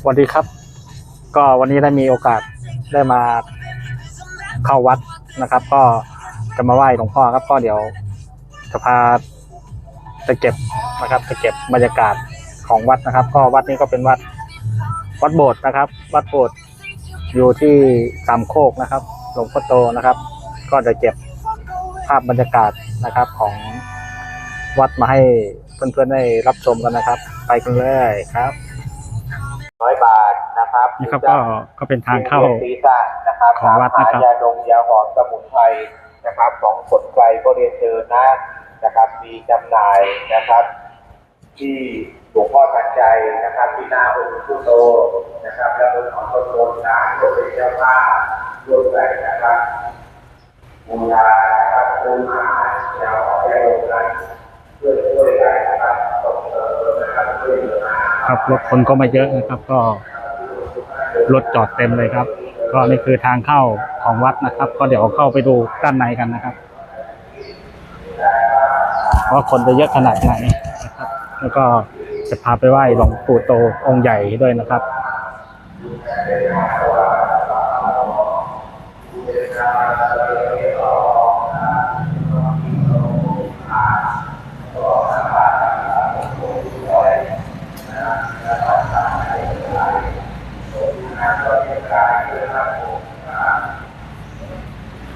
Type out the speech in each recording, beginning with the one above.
สวัสดีครับ ก็วันนี้ได้มีโอกาสได้มาเข้าวัดนะครับ ก็จะมาไหว้หลวงพ่อครับก็เดี๋ยวจะพาจะเก็บนะครับจะเก็บบรรยากาศของวัดนะครับ ก็วัดนี้ก็เป็นวัดวัดโบสถ์นะครับ วัดโบสถ์อยู่ที่สามโคกนะครับ หลวงพ่อโตนะครับ ก็จะเก็บภาพบรรยากาศนะครับของวัดมาให้เพื่อนๆได้รับชมกันนะครับ ไปกันเลยครับ ร้อยบาทนะครับนี่ครับก็ก็เป็นทางเข้าศีรษะนะครับของวัดนะครับยาดงยาหอมสมุนไพรนะครับของสนใจก็เรียนเชิญนะนะครับ มีจำหน่ายนะครับ ที่หลวงพ่อทันใจนะครับที่หนาองค์พุโตนะครับและบนของต้นโพธิ์นะก็เป็นเจ้าภาพร่วมใจนะครับบูชานะครับบูชายาหอมยาดงนั้นเพื่อช่วย ครับ รถคนก็ม่เยอะนะครับ ก็รถจอดเต็มเลยครับ ก็นี่คือทางเข้าของวัดนะครับ ก็เดี๋ยวเข้าไปดูด้านในกันนะครับว่าคนจะเยอะขนาดไหนนะครับ แล้วก็จะพาไปไหว้หลวงปู่โตองค์ใหญ่ด้วยนะครับ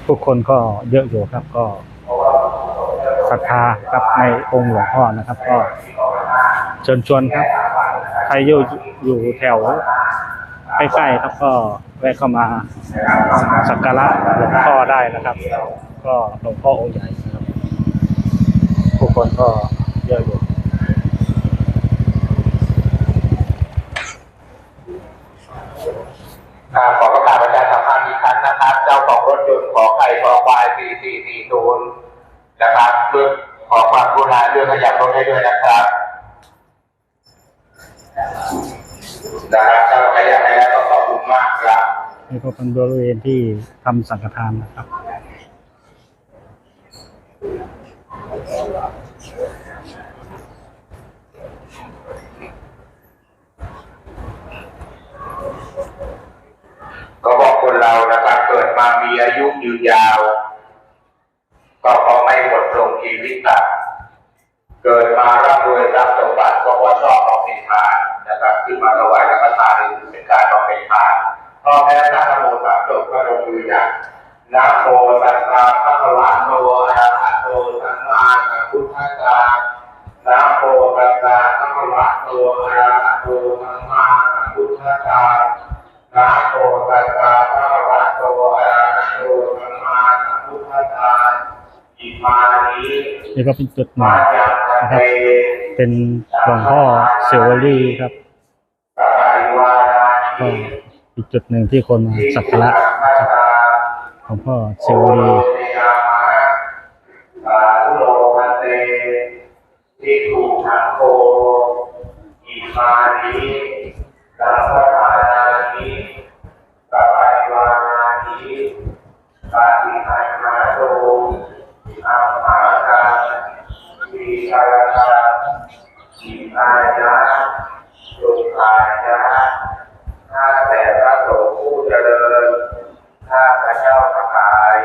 ผู้คนก็เยอะอยู่ครับก็ศรัทธาครับในองค์หลวงพ่อนะครับ ก็เชิญชวนครับ ใครอยู่อยู่แถวใกล้ๆครับก็แวะเข้ามาสักการะหลวงพ่อได้นะครับ ก็หลวงพ่อองค์ใหญ่นะครับผู้คนก็เยอะอยู่ อ่าขอประกาศประชาสัมพันธ์อีกครั้งนะครับ เจ้าของรถยนต์ขอไข่ขอควาย 4440 นะครับเพื่อขอความกรุณาเรื่องขยับรถให้ด้วยนะครับนะครับถ้าขยับให้แล้วก็ขอบคุณมากครับนี่ก็เป็นบริเวณที่ทำสังฆทานนะครับก็บอกคนเรานะครับเกิดมามีอายุยืนยาว มาร่ำรวยทรัพย์สมบัติก็เพราชอบออกเป็นทานนะครับขึ้นมาถวายธรรมทานนี่เป็นการออกเป็นทานพอแพ้พระนโมสามจบก็ลงมืออย่างนะโมตัสสะพระคะวะโตอะระหะโตสัมมาสัมพุทธัสสะนะโมตัสสะพระคะวะโตอะระหะโตสัมมาสัมพุทธัสสะนะโมตัสสะภะคะวะโตอะระหะโตสัมมาสัมพุทธัสสะอิมานินี่ก็เป็นจุดหมางจาก นะครับ เป็นหลวงพ่อเสวลีครับก็อีกจุดหนึ่งที่คนมาสักการะหลวงพ่อเสวลีโยยามะสาธุโลภันเตทิฏฐุขังโฆอิมานิ อิมายะสุขายะข้าแต่พระสงฆ์ผู้เจริญข้าพระเจ้าทั้งหลาย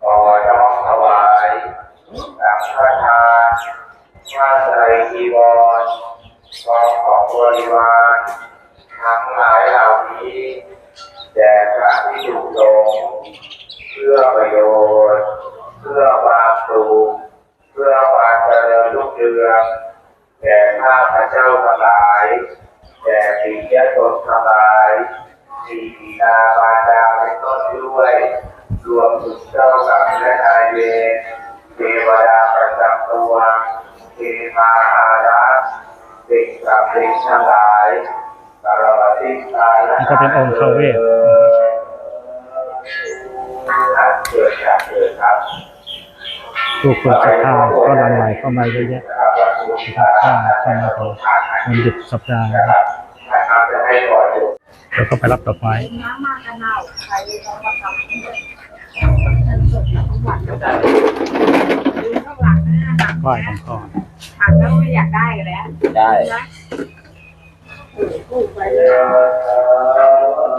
ขอน้อมถวายสังฆทานข้าใจจีวรพร้อมของบริวารทั้งหลายเหล่านี้แด่พระภิกษุสงฆ์เพื่อประโยชน์ สีบิดาบารดาเป็นต้นด้วย รวมถึงเจ้ากรรมและนายเวรเทวดาประจำตัวเทมาอารักษ์เด็กกับเด็กทั้งหลายกรวติกาและนี่ก็เป็นองค์ท้าวเวสเกิดจากเกิดครับผู้คนศรัทธาก็หลั่งไหลเข้ามาเยอะแยะนะครับก็เข้ามาขอวันหยุดสัปดาห์ แล้วก็ไปรับดอกไม้น้ำมากระเน่าใครเขามาทำท่านสดทั้งวันดูข้างหลังนะหักไหว้หลวงพ่อหักแล้วไม่อยากได้กันแล้วได้นะ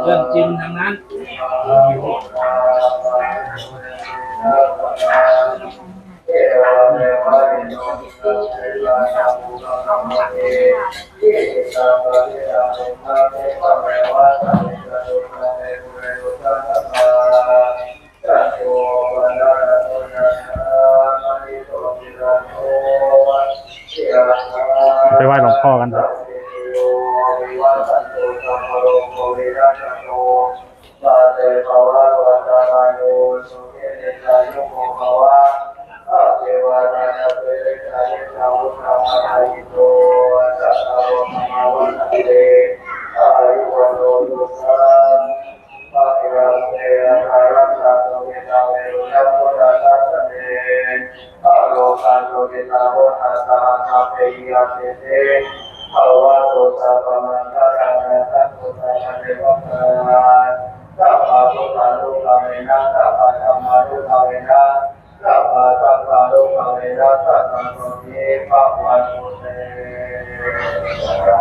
เรื่องจริงทั้งนั้น ไปไหว้หลวงพ่อกันครับโลกาโลกิตาโหตัสสะสัตตาโตสะปะมันตะรังนะโตสะปะเทวะ กาสัพพะพุ ทธานุภาเวนะสัพพะธรรมานุภาเวนะสัพพะสังฆานุภาเวนะสัพพะโสติภะวันตุเต